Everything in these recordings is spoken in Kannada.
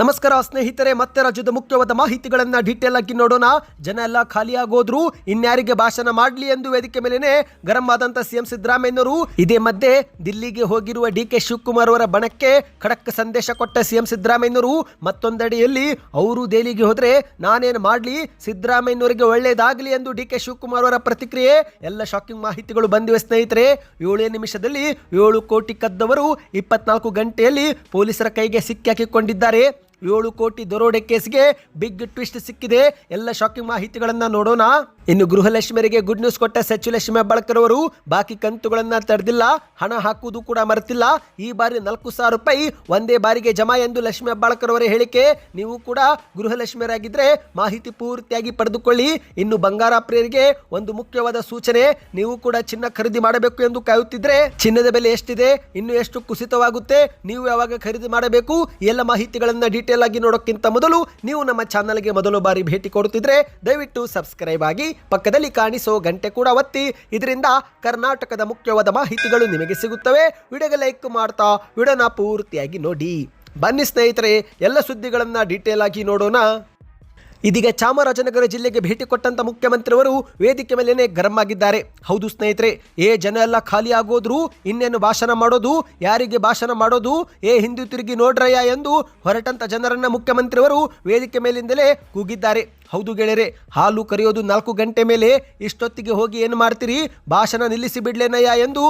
ನಮಸ್ಕಾರ ಸ್ನೇಹಿತರೆ, ಮತ್ತೆ ರಾಜ್ಯದ ಮುಖ್ಯವಾದ ಮಾಹಿತಿಗಳನ್ನು ಡೀಟೇಲ್ ಆಗಿ ನೋಡೋಣ. ಜನ ಎಲ್ಲ ಖಾಲಿಯಾಗೋದ್ರು, ಇನ್ಯಾರಿಗೆ ಭಾಷಣ ಮಾಡ್ಲಿ ಎಂದು ವೇದಿಕೆ ಮೇಲೇನೆ ಗರಂ ಆದಂತ ಸಿಎಂ ಸಿದ್ದರಾಮಯ್ಯನವರು. ಇದೇ ಮಧ್ಯೆ ದಿಲ್ಲಿಗೆ ಹೋಗಿರುವ ಡಿ ಕೆ ಶಿವಕುಮಾರ್ ಅವರ ಬಣಕ್ಕೆ ಖಡಕ್ ಸಂದೇಶ ಕೊಟ್ಟ ಸಿಎಂ ಸಿದ್ದರಾಮಯ್ಯನವರು. ಮತ್ತೊಂದಡಿಯಲ್ಲಿ ಅವರು ದೆಹಲಿಗೆ ಹೋದ್ರೆ ನಾನೇನು ಮಾಡ್ಲಿ, ಸಿದ್ದರಾಮಯ್ಯನವರಿಗೆ ಒಳ್ಳೆಯದಾಗಲಿ ಎಂದು ಡಿ ಕೆ ಶಿವಕುಮಾರ್ ಅವರ ಪ್ರತಿಕ್ರಿಯೆ. ಎಲ್ಲ ಶಾಕಿಂಗ್ ಮಾಹಿತಿಗಳು ಬಂದಿವೆ ಸ್ನೇಹಿತರೆ. ಏಳೇ ನಿಮಿಷದಲ್ಲಿ ಏಳು ಕೋಟಿ ಕದ್ದವರು ಇಪ್ಪತ್ನಾಲ್ಕು ಗಂಟೆಯಲ್ಲಿ ಪೊಲೀಸರ ಕೈಗೆ ಸಿಕ್ಕಾಕಿಕೊಂಡಿದ್ದಾರೆ. ಏಳು ಕೋಟಿ ದರೋಡೆ ಕೇಸ್ಗೆ ಬಿಗ್ ಟ್ವಿಸ್ಟ್ ಸಿಕ್ಕಿದೆ. ಎಲ್ಲ ಶಾಕಿಂಗ್ ಮಾಹಿತಿಗಳನ್ನ ನೋಡೋಣ. ಇನ್ನು ಗೃಹಲಕ್ಷ್ಮಿಯರಿಗೆ ಗುಡ್ ನ್ಯೂಸ್ ಕೊಟ್ಟ ಸಚಿವ ಲಕ್ಷ್ಮಿ ಹೆಬ್ಬಾಳ್ಕರ್ ಅವರು ಬಾಕಿ ಕಂತುಗಳನ್ನ ತಡೆದಿಲ್ಲ, ಹಣ ಹಾಕುವುದು ಕೂಡ ಮರೆತಿಲ್ಲ. ಈ ಬಾರಿ ನಾಲ್ಕು ಸಾವಿರ ರೂಪಾಯಿ ಒಂದೇ ಬಾರಿಗೆ ಜಮಾ ಎಂದು ಲಕ್ಷ್ಮಿ ಹೆಬ್ಬಾಳ್ಕರ್ ಅವರ ಹೇಳಿಕೆ. ನೀವು ಕೂಡ ಗೃಹಲಕ್ಷ್ಮಿಯರಾಗಿದ್ರೆ ಮಾಹಿತಿ ಪೂರ್ತಿಯಾಗಿ ಪಡೆದುಕೊಳ್ಳಿ. ಇನ್ನು ಬಂಗಾರ ಪ್ರಿಯರಿಗೆ ಒಂದು ಮುಖ್ಯವಾದ ಸೂಚನೆ, ನೀವು ಕೂಡ ಚಿನ್ನ ಖರೀದಿ ಮಾಡಬೇಕು ಎಂದು ಕಾಯುತ್ತಿದ್ರೆ ಚಿನ್ನದ ಬೆಲೆ ಎಷ್ಟಿದೆ, ಇನ್ನು ಎಷ್ಟು ಕುಸಿತವಾಗುತ್ತೆ, ನೀವು ಯಾವಾಗ ಖರೀದಿ ಮಾಡಬೇಕು ಎಲ್ಲ ಮಾಹಿತಿಗಳನ್ನ ಡೀಟೇಲ್ ಆಗಿ ನೋಡೋಕ್ಕಿಂತ ಮೊದಲು ನೀವು ನಮ್ಮ ಚಾನಲ್ಗೆ ಮೊದಲು ಬಾರಿ ಭೇಟಿ ಕೊಡುತ್ತಿದ್ರೆ ದಯವಿಟ್ಟು ಸಬ್ಸ್ಕ್ರೈಬ್ ಆಗಿ ಪಕ್ಕದಲ್ಲಿ ಕಾಣಿಸೋ ಗಂಟೆ ಕೂಡ ಒತ್ತಿ. ಇದರಿಂದ ಕರ್ನಾಟಕದ ಮುಖ್ಯವಾದ ಮಾಹಿತಿಗಳು ನಿಮಗೆ ಸಿಗುತ್ತವೆ. ವಿಡಿಯೋಗೆ ಲೈಕ್ ಮಾಡ್ತಾ ವಿಡಿಯೋನ ಪೂರ್ತಿಯಾಗಿ ನೋಡಿ. ಬನ್ನಿ ಸ್ನೇಹಿತರೆ, ಎಲ್ಲ ಸುದ್ದಿಗಳನ್ನ ಡೀಟೇಲ್ ಆಗಿ ನೋಡೋಣ. ಇದೀಗ ಚಾಮರಾಜನಗರ ಜಿಲ್ಲೆಗೆ ಭೇಟಿ ಕೊಟ್ಟಂತ ಮುಖ್ಯಮಂತ್ರಿಯವರು ವೇದಿಕೆ ಮೇಲೇನೆ ಗರಂ ಆಗಿದ್ದಾರೆ. ಹೌದು ಸ್ನೇಹಿತರೆ, ಏ ಜನ ಎಲ್ಲ ಖಾಲಿ ಆಗೋದ್ರು, ಇನ್ನೇನು ಭಾಷಣ ಮಾಡೋದು, ಯಾರಿಗೆ ಭಾಷಣ ಮಾಡೋದು, ಏ ಹಿಂದೂ ತಿರುಗಿ ನೋಡ್ರಯ್ಯ ಎಂದು ಹೊರಟಂತ ಜನರನ್ನ ಮುಖ್ಯಮಂತ್ರಿಯವರು ವೇದಿಕೆ ಮೇಲಿಂದಲೇ ಕೂಗಿದ್ದಾರೆ. ಹೌದು ಗೆಳೆಯರೆ, ಹಾಲು ಕರೆಯೋದು ನಾಲ್ಕು ಗಂಟೆ ಮೇಲೆ ಇಷ್ಟೊತ್ತಿಗೆ ಹೋಗಿ ಏನು ಮಾಡ್ತೀರಿ? ಭಾಷಣ ನಿಲ್ಲಿಸಿ ಬಿಡ್ಲೇನಯ್ಯ ಎಂದು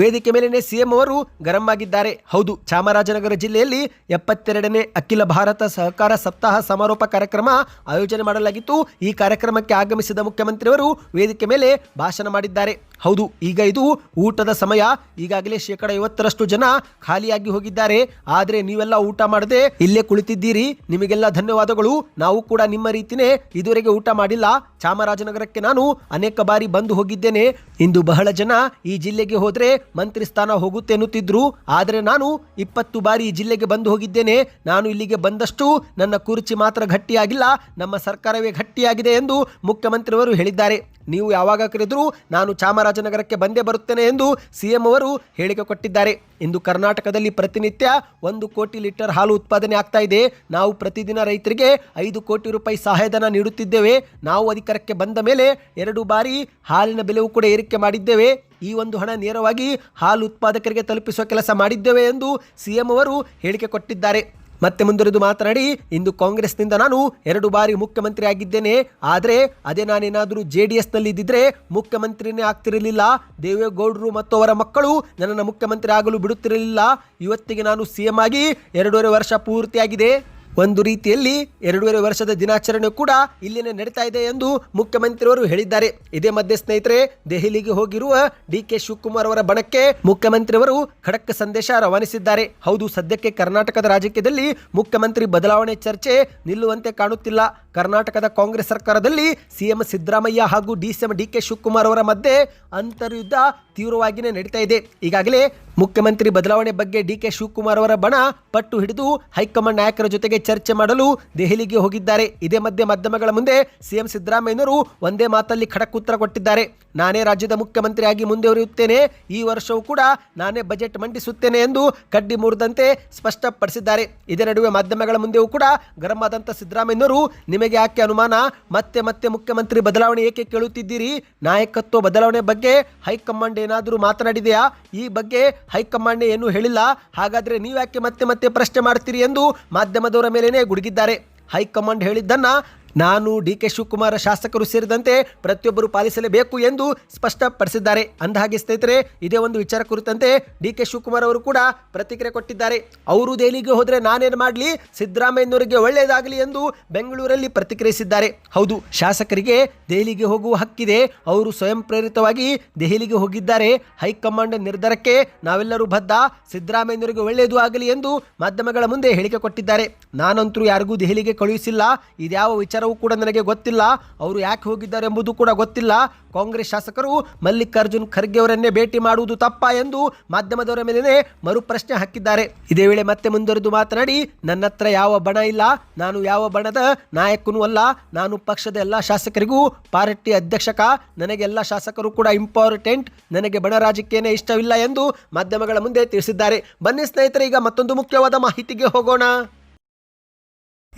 ವೇದಿಕೆ ಮೇಲಿನ ಸಿಎಂ ಅವರು ಗರಂ ಆಗಿದ್ದಾರೆ ಹೌದು, ಚಾಮರಾಜನಗರ ಜಿಲ್ಲೆಯಲ್ಲಿ ಎಪ್ಪತ್ತೆರಡನೇ ಅಖಿಲ ಭಾರತ ಸಹಕಾರ ಸಪ್ತಾಹ ಸಮಾರೋಪ ಕಾರ್ಯಕ್ರಮ ಆಯೋಜನೆ ಮಾಡಲಾಗಿತ್ತು. ಈ ಕಾರ್ಯಕ್ರಮಕ್ಕೆ ಆಗಮಿಸಿದ ಮುಖ್ಯಮಂತ್ರಿಯವರು ವೇದಿಕೆ ಮೇಲೆ ಭಾಷಣ ಮಾಡಿದ್ದಾರೆ. ಹೌದು, ಈಗ ಇದು ಊಟದ ಸಮಯ. ಈಗಾಗಲೇ ಶೇಕಡ ಐವತ್ತರಷ್ಟು ಜನ ಖಾಲಿಯಾಗಿ ಹೋಗಿದ್ದಾರೆ. ಆದರೆ ನೀವೆಲ್ಲ ಊಟ ಮಾಡದೆ ಇಲ್ಲೇ ಕುಳಿತಿದ್ದೀರಿ. ನಿಮಗೆಲ್ಲ ಧನ್ಯವಾದಗಳು. ನಾವು ಕೂಡ ನಿಮ್ಮ ರೀತಿನೇ ಇದುವರೆಗೆ ಊಟ ಮಾಡಿಲ್ಲ. ಚಾಮರಾಜನಗರಕ್ಕೆ ನಾನು ಅನೇಕ ಬಾರಿ ಬಂದು ಹೋಗಿದ್ದೇನೆ. ಇಂದು ಬಹಳ ಜನ ಈ ಜಿಲ್ಲೆಗೆ ಹೋದರೆ ಮಂತ್ರಿ ಸ್ಥಾನ ಹೋಗುತ್ತೆ ಎನ್ನುತ್ತಿದ್ರು ಆದರೆ ನಾನು ಇಪ್ಪತ್ತು ಬಾರಿ ಈ ಜಿಲ್ಲೆಗೆ ಬಂದು ಹೋಗಿದ್ದೇನೆ. ನಾನು ಇಲ್ಲಿಗೆ ಬಂದಷ್ಟು ನನ್ನ ಕುರ್ಚಿ ಮಾತ್ರ ಗಟ್ಟಿಯಾಗಿಲ್ಲ, ನಮ್ಮ ಸರ್ಕಾರವೇ ಗಟ್ಟಿಯಾಗಿದೆ ಎಂದು ಮುಖ್ಯಮಂತ್ರಿಯವರು ಹೇಳಿದ್ದಾರೆ. ನೀವು ಯಾವಾಗ ಕರೆದರೂ ನಾನು ಚಾಮರಾಜನಗರಕ್ಕೆ ಬಂದೇ ಬರುತ್ತೇನೆ ಎಂದು ಸಿಎಂ ಅವರು ಹೇಳಿಕೆ ಕೊಟ್ಟಿದ್ದಾರೆ. ಇಂದು ಕರ್ನಾಟಕದಲ್ಲಿ ಪ್ರತಿನಿತ್ಯ ಒಂದು ಕೋಟಿ ಲೀಟರ್ ಹಾಲು ಉತ್ಪಾದನೆ ಆಗ್ತಾ ಇದೆ. ನಾವು ಪ್ರತಿದಿನ ರೈತರಿಗೆ ಐದು ಕೋಟಿ ರೂಪಾಯಿ ಸಹಾಯಧನ ನೀಡುತ್ತಿದ್ದೇವೆ. ನಾವು ಅಧಿಕಾರಕ್ಕೆ ಬಂದ ಮೇಲೆ ಎರಡು ಬಾರಿ ಹಾಲಿನ ಬೆಲೆಯೂ ಕೂಡ ಏರಿಕೆ ಮಾಡಿದ್ದೇವೆ. ಈ ಒಂದು ಹಣ ನೇರವಾಗಿ ಹಾಲು ಉತ್ಪಾದಕರಿಗೆ ತಲುಪಿಸುವ ಕೆಲಸ ಮಾಡಿದ್ದೇವೆ ಎಂದು ಸಿಎಂ ಅವರು ಹೇಳಿಕೆ ಕೊಟ್ಟಿದ್ದಾರೆ. ಮತ್ತೆ ಮುಂದುವರೆದು ಮಾತನಾಡಿ, ಇಂದು ಕಾಂಗ್ರೆಸ್ನಿಂದ ನಾನು ಎರಡು ಬಾರಿ ಮುಖ್ಯಮಂತ್ರಿ ಆಗಿದ್ದೇನೆ. ಆದರೆ ಅದೇ ನಾನೇನಾದರೂ ಜೆ ಡಿ ಎಸ್ನಲ್ಲಿ ಇದ್ದಿದ್ರೆ ಮುಖ್ಯಮಂತ್ರಿನೇ ಆಗ್ತಿರಲಿಲ್ಲ. ದೇವೇಗೌಡರು ಮತ್ತು ಅವರ ಮಕ್ಕಳು ನನ್ನನ್ನು ಮುಖ್ಯಮಂತ್ರಿ ಆಗಲು ಬಿಡುತ್ತಿರಲಿಲ್ಲ. ಇವತ್ತಿಗೆ ನಾನು ಸಿ ಎಂ ಆಗಿ ಎರಡೂವರೆ ವರ್ಷ ಪೂರ್ತಿಯಾಗಿದೆ. ಒಂದು ರೀತಿಯಲ್ಲಿ ಎರಡೂವರೆ ವರ್ಷದ ದಿನಾಚರಣೆ ಕೂಡ ಇಲ್ಲಿನೇ ನಡೀತಾ ಇದೆ ಎಂದು ಮುಖ್ಯಮಂತ್ರಿಯವರು ಹೇಳಿದ್ದಾರೆ. ಇದೇ ಮಧ್ಯೆ ಸ್ನೇಹಿತರೆ, ದೆಹಲಿಗೆ ಹೋಗಿರುವ ಡಿ ಕೆ ಶಿವಕುಮಾರ್ ಅವರ ಬಣಕ್ಕೆ ಮುಖ್ಯಮಂತ್ರಿಯವರು ಖಡಕ್ ಸಂದೇಶ ರವಾನಿಸಿದ್ದಾರೆ. ಹೌದು, ಸದ್ಯಕ್ಕೆ ಕರ್ನಾಟಕದ ರಾಜಕೀಯದಲ್ಲಿ ಮುಖ್ಯಮಂತ್ರಿ ಬದಲಾವಣೆ ಚರ್ಚೆ ನಿಲ್ಲುವಂತೆ ಕಾಣುತ್ತಿಲ್ಲ. ಕರ್ನಾಟಕದ ಕಾಂಗ್ರೆಸ್ ಸರ್ಕಾರದಲ್ಲಿ ಸಿಎಂ ಸಿದ್ದರಾಮಯ್ಯ ಹಾಗೂ ಡಿಸಿಎಂ ಡಿ ಕೆ ಶಿವಕುಮಾರ್ ಅವರ ಮಧ್ಯೆ ಅಂತರ್ಯುದ್ಧ ತೀವ್ರವಾಗಿಯೇ ನಡೀತಾ ಇದೆ. ಈಗಾಗಲೇ ಮುಖ್ಯಮಂತ್ರಿ ಬದಲಾವಣೆ ಬಗ್ಗೆ ಡಿ ಕೆ ಶಿವಕುಮಾರ್ ಅವರ ಬಣ ಪಟ್ಟು ಹಿಡಿದು ಹೈಕಮಾಂಡ್ ನಾಯಕರ ಜೊತೆಗೆ ಚರ್ಚೆ ಮಾಡಲು ದೆಹಲಿಗೆ ಹೋಗಿದ್ದಾರೆ. ಇದೇ ಮಧ್ಯೆ ಮಾಧ್ಯಮಗಳ ಮುಂದೆ ಸಿಎಂ ಸಿದ್ದರಾಮಯ್ಯನವರು ಒಂದೇ ಮಾತಲ್ಲಿ ಖಡಕ್ ಉತ್ತರ ಕೊಟ್ಟಿದ್ದಾರೆ. ನಾನೇ ರಾಜ್ಯದ ಮುಖ್ಯಮಂತ್ರಿಯಾಗಿ ಮುಂದುವರಿಯುತ್ತೇನೆ. ಈ ವರ್ಷವೂ ಕೂಡ ನಾನೇ ಬಜೆಟ್ ಮಂಡಿಸುತ್ತೇನೆ ಎಂದು ಕಡ್ಡಿ ಮುರಿದಂತೆ ಸ್ಪಷ್ಟಪಡಿಸಿದ್ದಾರೆ. ಇದೇ ನಡುವೆ ಮಾಧ್ಯಮಗಳ ಮುಂದೆಯೂ ಕೂಡ ಗರಂ ಆದಂಥ ಸಿದ್ದರಾಮಯ್ಯನವರು ಯಾಕೆ ಅನುಮಾನ? ಮತ್ತೆ ಮತ್ತೆ ಮುಖ್ಯಮಂತ್ರಿ ಬದಲಾವಣೆ ಏಕೆ ಕೇಳುತ್ತಿದ್ದೀರಿ? ನಾಯಕತ್ವ ಬದಲಾವಣೆ ಬಗ್ಗೆ ಹೈಕಮಾಂಡ್ ಏನಾದರೂ ಮಾತನಾಡಿದೆಯಾ? ಈ ಬಗ್ಗೆ ಹೈಕಮಾಂಡ್ ಏನೂ ಹೇಳಿಲ್ಲ. ಹಾಗಾದರೆ ನೀವು ಯಾಕೆ ಮತ್ತೆ ಮತ್ತೆ ಪ್ರಶ್ನೆ ಮಾಡ್ತೀರಿ ಎಂದು ಮಾಧ್ಯಮದವರ ಮೇಲೇನೆ ಗುಡುಗಿದ್ದಾರೆ. ಹೈಕಮಾಂಡ್ ಹೇಳಿದ್ದನ್ನ ನಾನು ಡಿ ಕೆ ಶಿವಕುಮಾರ್ ಶಾಸಕರು ಸೇರಿದಂತೆ ಪ್ರತಿಯೊಬ್ಬರು ಪಾಲಿಸಲೇಬೇಕು ಎಂದು ಸ್ಪಷ್ಟಪಡಿಸಿದ್ದಾರೆ. ಅಂದಹಾಗೆ ಸ್ನೇಹಿತರೆ, ಇದೇ ಒಂದು ವಿಚಾರ ಕುರಿತಂತೆ ಡಿ ಕೆ ಶಿವಕುಮಾರ್ ಅವರು ಕೂಡ ಪ್ರತಿಕ್ರಿಯೆ ಕೊಟ್ಟಿದ್ದಾರೆ. ಅವರು ದೆಹಲಿಗೆ ಹೋದರೆ ನಾನೇನು ಮಾಡಲಿ? ಸಿದ್ದರಾಮಯ್ಯನವರಿಗೆ ಒಳ್ಳೆಯದಾಗಲಿ ಎಂದು ಬೆಂಗಳೂರಲ್ಲಿ ಪ್ರತಿಕ್ರಿಯಿಸಿದ್ದಾರೆ. ಹೌದು, ಶಾಸಕರಿಗೆ ದೆಹಲಿಗೆ ಹೋಗುವ ಹಕ್ಕಿದೆ. ಅವರು ಸ್ವಯಂ ಪ್ರೇರಿತವಾಗಿ ದೆಹಲಿಗೆ ಹೋಗಿದ್ದಾರೆ. ಹೈಕಮಾಂಡ್ ನಿರ್ಧಾರಕ್ಕೆ ನಾವೆಲ್ಲರೂ ಬದ್ಧ. ಸಿದ್ದರಾಮಯ್ಯನವರಿಗೆ ಒಳ್ಳೆಯದು ಆಗಲಿ ಎಂದು ಮಾಧ್ಯಮಗಳ ಮುಂದೆ ಹೇಳಿಕೆ ಕೊಟ್ಟಿದ್ದಾರೆ. ನಾನಂತರೂ ಯಾರಿಗೂ ದೆಹಲಿಗೆ ಕಳುಹಿಸಿಲ್ಲ. ಇದ್ಯಾವ ವಿಚಾರವೂ ಕೂಡ ನನಗೆ ಗೊತ್ತಿಲ್ಲ. ಅವರು ಯಾಕೆ ಹೋಗಿದ್ದಾರೆ ಎಂಬುದು ಕೂಡ ಗೊತ್ತಿಲ್ಲ. ಕಾಂಗ್ರೆಸ್ ಶಾಸಕರು ಮಲ್ಲಿಕಾರ್ಜುನ್ ಖರ್ಗೆ ಅವರನ್ನೇ ಭೇಟಿ ಮಾಡುವುದು ತಪ್ಪ ಎಂದು ಮಾಧ್ಯಮದವರ ಮೇಲೆ ಮರು ಪ್ರಶ್ನೆ ಹಾಕಿದ್ದಾರೆ. ಇದೇ ವೇಳೆ ಮತ್ತೆ ಮುಂದುವರೆದು ಮಾತನಾಡಿ ನನ್ನ ಹತ್ರ ಯಾವ ಬಣ ಇಲ್ಲ. ನಾನು ಯಾವ ಬಣದ ನಾಯಕನೂ ಅಲ್ಲ. ನಾನು ಪಕ್ಷದ ಎಲ್ಲ ಶಾಸಕರಿಗೂ ಪಾರ್ಟಿ ಅಧ್ಯಕ್ಷಕ. ನನಗೆ ಎಲ್ಲ ಶಾಸಕರು ಕೂಡ ಇಂಪಾರ್ಟೆಂಟ್ ನನಗೆ ಬಣ ರಾಜಕೀಯನೇ ಇಷ್ಟವಿಲ್ಲ ಎಂದು ಮಾಧ್ಯಮಗಳ ಮುಂದೆ ತಿಳಿಸಿದ್ದಾರೆ. ಬನ್ನಿ ಸ್ನೇಹಿತರೆ, ಈಗ ಮತ್ತೊಂದು ಮುಖ್ಯವಾದ ಮಾಹಿತಿಗೆ ಹೋಗೋಣ.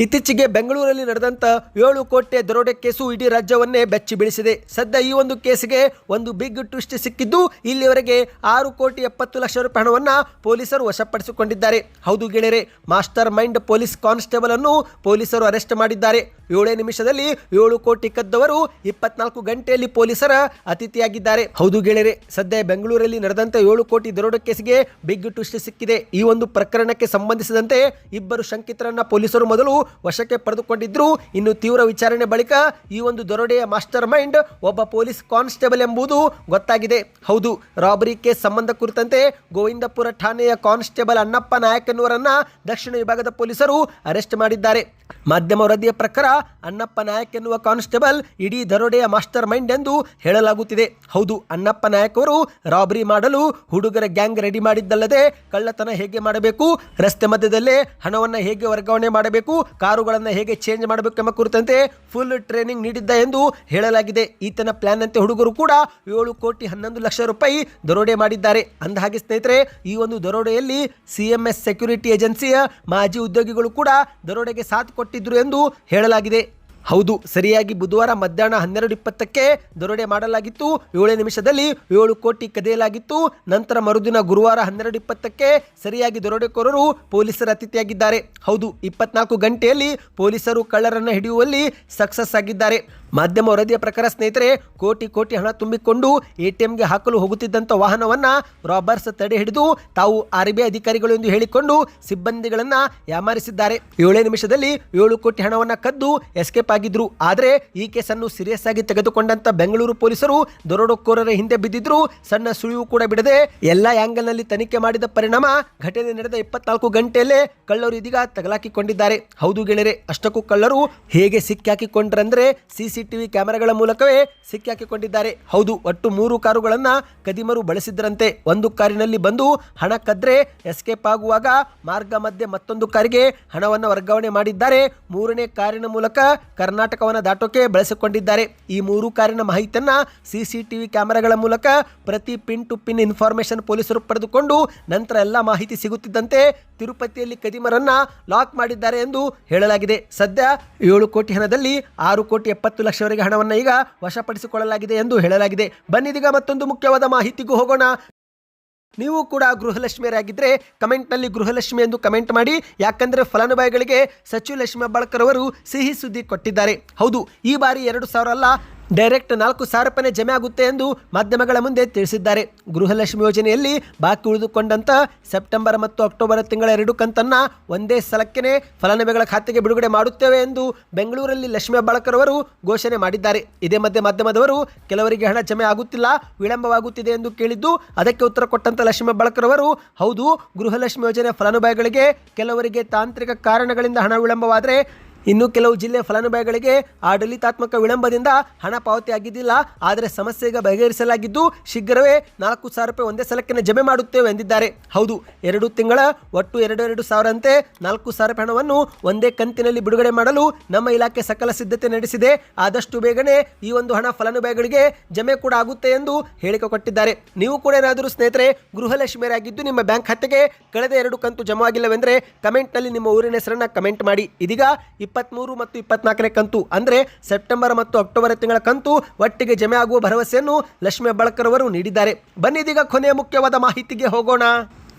ಇತ್ತೀಚೆಗೆ ಬೆಂಗಳೂರಲ್ಲಿ ನಡೆದಂತ ಏಳು ಕೋಟೆ ದರೋಡೆ ಕೇಸು ಇಡೀ ರಾಜ್ಯವನ್ನೇ ಬೆಚ್ಚಿ ಬೀಳಿಸಿದೆ. ಸದ್ಯ ಈ ಒಂದು ಕೇಸಿಗೆ ಒಂದು ಬಿಗ್ ಟ್ವಿಸ್ಟ್ ಸಿಕ್ಕಿದ್ದು ಇಲ್ಲಿವರೆಗೆ ಆರು ಕೋಟಿ ಎಪ್ಪತ್ತು ಲಕ್ಷ ರೂಪಾಯಿ ಹಣವನ್ನು ಪೊಲೀಸರು ವಶಪಡಿಸಿಕೊಂಡಿದ್ದಾರೆ. ಹೌದು ಗೆಳೆಯರೆ, ಮಾಸ್ಟರ್ ಮೈಂಡ್ ಪೊಲೀಸ್ ಕಾನ್ಸ್ಟೇಬಲ್ ಅನ್ನು ಪೊಲೀಸರು ಅರೆಸ್ಟ್ ಮಾಡಿದ್ದಾರೆ. ಏಳೇ ನಿಮಿಷದಲ್ಲಿ ಏಳು ಕೋಟಿ ಕದ್ದವರು ಇಪ್ಪತ್ನಾಲ್ಕು ಗಂಟೆಯಲ್ಲಿ ಪೊಲೀಸರ ಅತಿಥಿಯಾಗಿದ್ದಾರೆ. ಹೌದು ಗೆಳೆಯರೆ, ಸದ್ಯ ಬೆಂಗಳೂರಲ್ಲಿ ನಡೆದಂತ ಏಳು ಕೋಟಿ ದರೋಡೆ ಕೇಸಿಗೆ ಬಿಗ್ ಟ್ವಿಸ್ಟ್ ಸಿಕ್ಕಿದೆ. ಈ ಒಂದು ಪ್ರಕರಣಕ್ಕೆ ಸಂಬಂಧಿಸಿದಂತೆ ಇಬ್ಬರು ಶಂಕಿತರನ್ನ ಪೊಲೀಸರು ಮೊದಲು ವಶಕ್ಕೆ ಪಡೆದುಕೊಂಡಿದ್ರು. ಇನ್ನು ತೀವ್ರ ವಿಚಾರಣೆ ಬಳಿಕ ಈ ಒಂದು ದರೋಡೆಯ ಮಾಸ್ಟರ್ ಮೈಂಡ್ ಒಬ್ಬ ಪೊಲೀಸ್ ಕಾನ್ಸ್ಟೇಬಲ್ ಎಂಬುದು ಗೊತ್ತಾಗಿದೆ. ಹೌದು, ರಾಬರಿ ಕೇಸ್ ಸಂಬಂಧ ಕುರಿತಂತೆ ಗೋವಿಂದಪುರ ಠಾಣೆಯ ಕಾನ್ಸ್ಟೇಬಲ್ ಅಣ್ಣಪ್ಪ ನಾಯಕ್ ಎನ್ನುವರನ್ನ ದಕ್ಷಿಣ ವಿಭಾಗದ ಪೊಲೀಸರು ಅರೆಸ್ಟ್ ಮಾಡಿದ್ದಾರೆ. ಮಾಧ್ಯಮ ವರದಿಯ ಪ್ರಕಾರ ಅಣ್ಣಪ್ಪ ನಾಯಕ್ ಎನ್ನುವ ಕಾನ್ಸ್ಟೇಬಲ್ ಇಡೀ ದರೋಡೆಯ ಮಾಸ್ಟರ್ ಮೈಂಡ್ ಎಂದು ಹೇಳಲಾಗುತ್ತಿದೆ. ಹೌದು, ಅಣ್ಣಪ್ಪ ನಾಯಕ್ ಅವರು ರಾಬರಿ ಮಾಡಲು ಹುಡುಗರ ಗ್ಯಾಂಗ್ ರೆಡಿ ಮಾಡಿದ್ದಲ್ಲದೆ ಕಳ್ಳತನ ಹೇಗೆ ಮಾಡಬೇಕು, ರಸ್ತೆ ಮಧ್ಯದಲ್ಲೇ ಹಣವನ್ನು ಹೇಗೆ ವರ್ಗಾವಣೆ ಮಾಡಬೇಕು ಕಾರುಗಳನ್ನು ಹೇಗೆ ಚೇಂಜ್ ಮಾಡಬೇಕು ಎಂಬ ಕುರಿತಂತೆ ಫುಲ್ ಟ್ರೈನಿಂಗ್ ನೀಡಿದ್ದ ಎಂದು ಹೇಳಲಾಗಿದೆ. ಈತನ ಪ್ಲಾನ್ ಅಂತೆ ಹುಡುಗರು ಕೂಡ ಏಳು ಕೋಟಿ ಹನ್ನೊಂದು ಲಕ್ಷ ರೂಪಾಯಿ ದರೋಡೆ ಮಾಡಿದ್ದಾರೆ. ಅಂದಹಾಗೆ ಸ್ನೇಹಿತರೆ, ಈ ಒಂದು ದರೋಡೆಯಲ್ಲಿ ಸಿಎಂಎಸ್ ಸೆಕ್ಯೂರಿಟಿ ಏಜೆನ್ಸಿಯ ಮಾಜಿ ಉದ್ಯೋಗಿಗಳು ಕೂಡ ದರೋಡೆಗೆ ಸಾಥ್ ಕೊಟ್ಟಿದ್ರು ಎಂದು ಹೇಳಲಾಗಿದೆ. ಹೌದು, ಸರಿಯಾಗಿ ಬುಧವಾರ ಮಧ್ಯಾಹ್ನ ಹನ್ನೆರಡು ಇಪ್ಪತ್ತಕ್ಕೆ ದರೋಡೆ ಮಾಡಲಾಗಿತ್ತು. ಏಳೇ ನಿಮಿಷದಲ್ಲಿ ಏಳು ಕೋಟಿ ಕದಿಯಲಾಗಿತ್ತು. ನಂತರ ಮರುದಿನ ಗುರುವಾರ ಹನ್ನೆರಡು ಇಪ್ಪತ್ತಕ್ಕೆ ಸರಿಯಾಗಿ ದರೋಡೆಕೋರರು ಪೊಲೀಸರ ಅತಿಥಿಯಾಗಿದ್ದಾರೆ. ಹೌದು, ಇಪ್ಪತ್ನಾಲ್ಕು ಗಂಟೆಯಲ್ಲಿ ಪೊಲೀಸರು ಕಳ್ಳರನ್ನು ಹಿಡಿಯುವಲ್ಲಿ ಸಕ್ಸಸ್ ಆಗಿದ್ದಾರೆ. ಮಾಧ್ಯಮ ವರದಿಯ ಪ್ರಕಾರ ಸ್ನೇಹಿತರೆ, ಕೋಟಿ ಕೋಟಿ ಹಣ ತುಂಬಿಕೊಂಡು ಎಟಿಎಂಗೆ ಹಾಕಲು ಹೋಗುತ್ತಿದ್ದಂಥ ವಾಹನವನ್ನ ರಾಬರ್ಸ್ ತಡೆ ಹಿಡಿದು ತಾವು ಆರ್ ಬಿ ಅಧಿಕಾರಿಗಳು ಎಂದು ಹೇಳಿಕೊಂಡು ಸಿಬ್ಬಂದಿಗಳನ್ನ ಯಾಮಾರಿಸಿದ್ದಾರೆ. ಏಳೇ ನಿಮಿಷದಲ್ಲಿ ಏಳು ಕೋಟಿ ಹಣವನ್ನ ಕದ್ದು ಎಸ್ಕೇಪ್ ಆಗಿದ್ರು. ಆದರೆ ಈ ಕೇಸನ್ನು ಸೀರಿಯಸ್ ಆಗಿ ತೆಗೆದುಕೊಂಡಂತ ಬೆಂಗಳೂರು ಪೊಲೀಸರು ದರೋಡಕೋರರ ಹಿಂದೆ ಬಿದ್ದಿದ್ರು. ಸಣ್ಣ ಸುಳಿವು ಕೂಡ ಬಿಡದೆ ಎಲ್ಲ ನಲ್ಲಿ ತನಿಖೆ ಮಾಡಿದ ಪರಿಣಾಮ ಘಟನೆ ನಡೆದ ಇಪ್ಪತ್ನಾಲ್ಕು ಗಂಟೆಯಲ್ಲೇ ಕಳ್ಳರು ಇದೀಗ ತಗಲಾಕಿಕೊಂಡಿದ್ದಾರೆ. ಹೌದು ಗೆಳೆಯರೆ, ಅಷ್ಟಕ್ಕೂ ಕಳ್ಳರು ಹೇಗೆ ಸಿಕ್ಕಾಕಿಕೊಂಡ್ರಂದ್ರೆ ಸಿಸಿಟಿವಿ ಕ್ಯಾಮೆರಾಗಳ ಮೂಲಕವೇ ಸಿಕ್ಕಾಕಿಕೊಂಡಿದ್ದಾರೆ ಹೌದು, ಒಟ್ಟು ಮೂರು ಕಾರುಗಳನ್ನ ಕದಿಮರು ಬಳಸಿದ್ರಂತೆ. ಒಂದು ಕಾರಿನಲ್ಲಿ ಬಂದು ಹಣ ಕದ್ರೆ ಎಸ್ಕೇಪ್ ಆಗುವಾಗ ಮಾರ್ಗ ಮಧ್ಯೆ ಮತ್ತೊಂದು ಕಾರಿಗೆ ಹಣವನ್ನು ವರ್ಗಾವಣೆ ಮಾಡಿದ್ದಾರೆ. ಮೂರನೇ ಕಾರಿನ ಮೂಲಕ ಕರ್ನಾಟಕವನ್ನು ದಾಟೋಕೆ ಬಳಸಿಕೊಂಡಿದ್ದಾರೆ. ಈ ಮೂರು ಕಾರಿನ ಮಾಹಿತಿಯನ್ನ ಸಿಸಿಟಿವಿ ಕ್ಯಾಮೆರಾಗಳ ಮೂಲಕ ಪ್ರತಿ ಪಿನ್ ಟು ಪಿನ್ ಇನ್ಫಾರ್ಮೇಶನ್ ಪೊಲೀಸರು ಪಡೆದುಕೊಂಡು ನಂತರ ಎಲ್ಲ ಮಾಹಿತಿ ಸಿಗುತ್ತಿದ್ದಂತೆ ತಿರುಪತಿಯಲ್ಲಿ ಕದಿಮರನ್ನ ಲಾಕ್ ಮಾಡಿದ್ದಾರೆ ಎಂದು ಹೇಳಲಾಗಿದೆ. ಸದ್ಯ ಏಳು ಕೋಟಿ ಹಣದಲ್ಲಿ ಆರು ಕೋಟಿ ಎಪ್ಪತ್ತು ಲಕ್ಷವರೆಗೆ ಹಣವನ್ನು ಈಗ ವಶಪಡಿಸಿಕೊಳ್ಳಲಾಗಿದೆ ಎಂದು ಹೇಳಲಾಗಿದೆ. ಬನ್ನಿದೀಗ ಮತ್ತೊಂದು ಮುಖ್ಯವಾದ ಮಾಹಿತಿಗೂ ಹೋಗೋಣ. ನೀವು ಕೂಡ ಗೃಹಲಕ್ಷ್ಮಿಯರಾಗಿದ್ದರೆ ಕಮೆಂಟ್ನಲ್ಲಿ ಗೃಹಲಕ್ಷ್ಮಿ ಎಂದು ಕಮೆಂಟ್ ಮಾಡಿ. ಯಾಕಂದರೆ ಫಲಾನುಭವಿಗಳಿಗೆ ಸಚಿವ ಲಕ್ಷ್ಮಿ ಹೆಬ್ಬಾಳ್ಕರ್ ಅವರು ಸಿಹಿ ಸುದ್ದಿ ಕೊಟ್ಟಿದ್ದಾರೆ. ಹೌದು, ಈ ಬಾರಿ ಎರಡು ಸಾವಿರ ಅಲ್ಲ ಡೈರೆಕ್ಟ್ ನಾಲ್ಕು ಸಾವಿರ ರೂಪಾಯಿ ಜಮೆ ಆಗುತ್ತೆ ಎಂದು ಮಾಧ್ಯಮಗಳ ಮುಂದೆ ತಿಳಿಸಿದ್ದಾರೆ. ಗೃಹಲಕ್ಷ್ಮಿ ಯೋಜನೆಯಲ್ಲಿ ಬಾಕಿ ಉಳಿದುಕೊಂಡಂತ ಸೆಪ್ಟೆಂಬರ್ ಮತ್ತು ಅಕ್ಟೋಬರ್ ತಿಂಗಳ ಎರಡು ಕಂತನ್ನ ಒಂದೇ ಸಲಕ್ಕೆ ಫಲಾನುಭವಿಗಳ ಖಾತೆಗೆ ಬಿಡುಗಡೆ ಮಾಡುತ್ತೇವೆ ಎಂದು ಬೆಂಗಳೂರಲ್ಲಿ ಲಕ್ಷ್ಮಿ ಹೆಬ್ಬಾಳ್ಕರ್ ಅವರು ಘೋಷಣೆ ಮಾಡಿದ್ದಾರೆ. ಇದೇ ಮಧ್ಯೆ ಮಾಧ್ಯಮದವರು, ಕೆಲವರಿಗೆ ಹಣ ಜಮೆ ಆಗುತ್ತಿಲ್ಲ, ವಿಳಂಬವಾಗುತ್ತಿದೆ ಎಂದು ಕೇಳಿದ್ದು ಅದಕ್ಕೆ ಉತ್ತರ ಕೊಟ್ಟಂತ ಲಕ್ಷ್ಮಿ ಹೆಬ್ಬಾಳ್ಕರ್ ಅವರು, ಹೌದು, ಗೃಹಲಕ್ಷ್ಮಿ ಯೋಜನೆ ಫಲಾನುಭವಿಗಳಿಗೆ, ಕೆಲವರಿಗೆ ತಾಂತ್ರಿಕ ಕಾರಣಗಳಿಂದ ಹಣ ವಿಳಂಬವಾದರೆ ಇನ್ನು ಕೆಲವು ಜಿಲ್ಲೆ ಫಲಾನುಭವಿಗಳಿಗೆ ಆಡಳಿತಾತ್ಮಕ ವಿಳಂಬದಿಂದ ಹಣ ಪಾವತಿ ಆಗಿದ್ದಿಲ್ಲ ಆದರೆ ಸಮಸ್ಯೆ ಬಗೆಹರಿಸಲಾಗಿದ್ದು ಶೀಘ್ರವೇ ನಾಲ್ಕು ಸಾವಿರ ರೂಪಾಯಿ ಒಂದೇ ಸಲಕ್ಕೆ ಜಮೆ ಮಾಡುತ್ತೇವೆ ಎಂದಿದ್ದಾರೆ. ಹೌದು, ಎರಡು ತಿಂಗಳ ಒಟ್ಟು ಎರಡು ಎರಡು ಸಾವಿರಂತೆ ನಾಲ್ಕು ಸಾವಿರ ರೂಪಾಯಿ ಹಣವನ್ನು ಒಂದೇ ಕಂತಿನಲ್ಲಿ ಬಿಡುಗಡೆ ಮಾಡಲು ನಮ್ಮ ಇಲಾಖೆ ಸಕಲ ಸಿದ್ಧತೆ ನಡೆಸಿದೆ. ಆದಷ್ಟು ಬೇಗನೆ ಈ ಒಂದು ಹಣ ಫಲಾನುಭವಿಗಳಿಗೆ ಜಮೆ ಕೂಡ ಆಗುತ್ತೆ ಎಂದು ಹೇಳಿಕೆ ಕೊಟ್ಟಿದ್ದಾರೆ. ನೀವು ಕೂಡ ಏನಾದರೂ ಸ್ನೇಹಿತರೆ, ಗೃಹಲಕ್ಷ್ಮಿಯರಾಗಿದ್ದು ನಿಮ್ಮ ಬ್ಯಾಂಕ್ ಖಾತೆಗೆ ಕಳೆದ ಎರಡು ಕಂತು ಜಮಾ ಆಗಿಲ್ಲವೆಂದರೆ ಕಮೆಂಟ್ನಲ್ಲಿ ನಿಮ್ಮ ಊರಿನ ಹೆಸರನ್ನ ಕಮೆಂಟ್ ಮಾಡಿ. ಇದೀಗ ಇಪ್ಪತ್ತ್ಮೂರು ಮತ್ತು ಇಪ್ಪತ್ನಾಲ್ಕನೇ ಕಂತು. ಅಂದರೆ ಸೆಪ್ಟೆಂಬರ್ ಮತ್ತು ಅಕ್ಟೋಬರ್ ತಿಂಗಳ ಕಂತು ಒಟ್ಟಿಗೆ ಜಮೆ ಆಗುವ ಭರವಸೆಯನ್ನು ಲಕ್ಷ್ಮೀ ಹೆಬ್ಬಾಳ್ಕರ್ ಅವರು ನೀಡಿದ್ದಾರೆ. ಬನ್ನಿದೀಗ ಕೊನೆಯ ಮುಖ್ಯವಾದ ಮಾಹಿತಿಗೆ ಹೋಗೋಣ.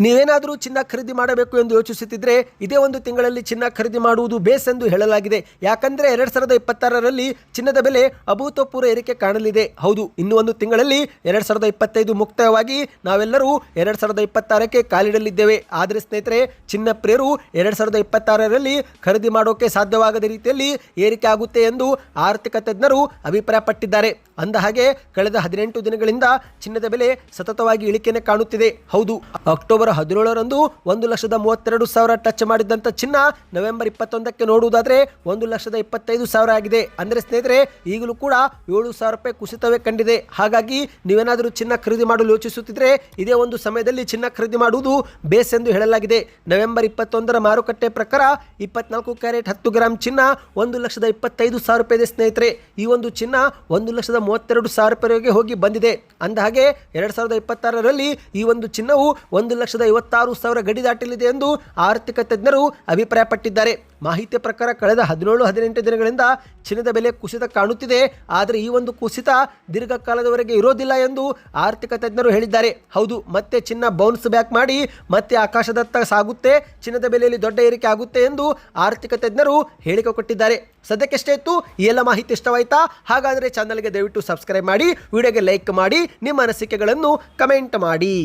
ನೀವೇನಾದರೂ ಚಿನ್ನ ಖರೀದಿ ಮಾಡಬೇಕು ಎಂದು ಯೋಚಿಸುತ್ತಿದ್ದರೆ ಇದೇ ಒಂದು ತಿಂಗಳಲ್ಲಿ ಚಿನ್ನ ಖರೀದಿ ಮಾಡುವುದು ಬೇಸ್ ಎಂದು ಹೇಳಲಾಗಿದೆ. ಯಾಕಂದರೆ ಎರಡು ಸಾವಿರದ ಇಪ್ಪತ್ತಾರರಲ್ಲಿ ಚಿನ್ನದ ಬೆಲೆ ಅಭೂತಪೂರ್ವ ಏರಿಕೆ ಕಾಣಲಿದೆ. ಹೌದು, ಇನ್ನೂ ಒಂದು ತಿಂಗಳಲ್ಲಿ ಎರಡು ಸಾವಿರದ ಇಪ್ಪತ್ತೈದು ಮುಕ್ತಾಯವಾಗಿ ನಾವೆಲ್ಲರೂ ಎರಡು ಸಾವಿರದ ಇಪ್ಪತ್ತಾರಕ್ಕೆ ಕಾಲಿಡಲಿದ್ದೇವೆ. ಆದರೆ ಸ್ನೇಹಿತರೆ, ಚಿನ್ನ ಪ್ರಿಯರು ಎರಡು ಸಾವಿರದ ಇಪ್ಪತ್ತಾರರಲ್ಲಿ ಖರೀದಿ ಮಾಡೋಕೆ ಸಾಧ್ಯವಾಗದ ರೀತಿಯಲ್ಲಿ ಏರಿಕೆ ಆಗುತ್ತೆ ಎಂದು ಆರ್ಥಿಕ ತಜ್ಞರು ಅಭಿಪ್ರಾಯಪಟ್ಟಿದ್ದಾರೆ. ಅಂದ ಹಾಗೆ, ಕಳೆದ ಹದಿನೆಂಟು ದಿನಗಳಿಂದ ಚಿನ್ನದ ಬೆಲೆ ಸತತವಾಗಿ ಇಳಿಕೆಯನ್ನು ಕಾಣುತ್ತಿದೆ. ಹೌದು, ಅಕ್ಟೋಬರ್ ಹದಿನೇಳರಂದು ಒಂದು ಲಕ್ಷದ ಮೂವತ್ತೆರಡು ಸಾವಿರ ಟಚ್ ಮಾಡಿದ್ದಂಥ ಚಿನ್ನ ನವೆಂಬರ್ ಇಪ್ಪತ್ತೊಂದಕ್ಕೆ ನೋಡುವುದಾದರೆ ಒಂದು ಲಕ್ಷದ ಇಪ್ಪತ್ತೈದು ಸಾವಿರ ಆಗಿದೆ. ಅಂದರೆ ಸ್ನೇಹಿತರೆ, ಈಗಲೂ ಕೂಡ ಏಳು ಸಾವಿರ ರೂಪಾಯಿ ಕುಸಿತವೇ ಕಂಡಿದೆ. ಹಾಗಾಗಿ ನೀವೇನಾದರೂ ಚಿನ್ನ ಖರೀದಿ ಮಾಡಲು ಯೋಚಿಸುತ್ತಿದ್ದರೆ ಇದೇ ಒಂದು ಸಮಯದಲ್ಲಿ ಚಿನ್ನ ಖರೀದಿ ಮಾಡುವುದು ಬೇಸ್ ಎಂದು ಹೇಳಲಾಗಿದೆ. ನವೆಂಬರ್ ಇಪ್ಪತ್ತೊಂದರ ಮಾರುಕಟ್ಟೆ ಪ್ರಕಾರ ಇಪ್ಪತ್ನಾಲ್ಕು ಕ್ಯಾರೆಟ್ ಹತ್ತು ಗ್ರಾಂ ಚಿನ್ನ ಒಂದು ಲಕ್ಷದ ಇಪ್ಪತ್ತೈದು ಸಾವಿರ ರೂಪಾಯಿ ಇದೆ ಸ್ನೇಹಿತರೆ. ಈ ಒಂದು ಚಿನ್ನ ಒಂದು ಲಕ್ಷದ ಮೂವತ್ತೆರಡು ಸಾವಿರ ರೂಪಾಯಿವರೆಗೆ ಹೋಗಿ ಬಂದಿದೆ. ಅಂದ ಹಾಗೆ ಎರಡು ಸಾವಿರದ ಇಪ್ಪತ್ತಾರರಲ್ಲಿ ಈ ಒಂದು ಚಿನ್ನವು ಒಂದು ಲಕ್ಷದ ಚಿನ್ನದ ಐವತ್ತಾರು ಸಾವಿರ ಗಡಿ ದಾಟಲಿದೆ ಎಂದು ಆರ್ಥಿಕ ತಜ್ಞರು ಅಭಿಪ್ರಾಯಪಟ್ಟಿದ್ದಾರೆ. ಮಾಹಿತಿ ಪ್ರಕಾರ ಕಳೆದ ಹದಿನೇಳು, ಹದಿನೆಂಟು ದಿನಗಳಿಂದ ಚಿನ್ನದ ಬೆಲೆ ಕುಸಿತ ಕಾಣುತ್ತಿದೆ. ಆದರೆ ಈ ಒಂದು ಕುಸಿತ ದೀರ್ಘಕಾಲದವರೆಗೆ ಇರೋದಿಲ್ಲ ಎಂದು ಆರ್ಥಿಕ ತಜ್ಞರು ಹೇಳಿದ್ದಾರೆ. ಹೌದು, ಮತ್ತೆ ಚಿನ್ನ ಬೌನ್ಸ್ ಬ್ಯಾಕ್ ಮಾಡಿ ಮತ್ತೆ ಆಕಾಶದತ್ತ ಸಾಗುತ್ತೆ, ಚಿನ್ನದ ಬೆಲೆಯಲ್ಲಿ ದೊಡ್ಡ ಏರಿಕೆ ಆಗುತ್ತೆ ಎಂದು ಆರ್ಥಿಕ ತಜ್ಞರು ಹೇಳಿಕೆ ಕೊಟ್ಟಿದ್ದಾರೆ. ಸದ್ಯಕ್ಕೆ ಇತ್ತು, ಈ ಎಲ್ಲ ಮಾಹಿತಿ ಇಷ್ಟವಾಯ್ತಾ? ಹಾಗಾದರೆ ಚಾನಲ್ಗೆ ದಯವಿಟ್ಟು ಸಬ್ಸ್ಕ್ರೈಬ್ ಮಾಡಿ ವಿಡಿಯೋಗೆ ಲೈಕ್ ಮಾಡಿ, ನಿಮ್ಮ ಅನಿಸಿಕೆಗಳನ್ನು ಕಮೆಂಟ್ ಮಾಡಿ.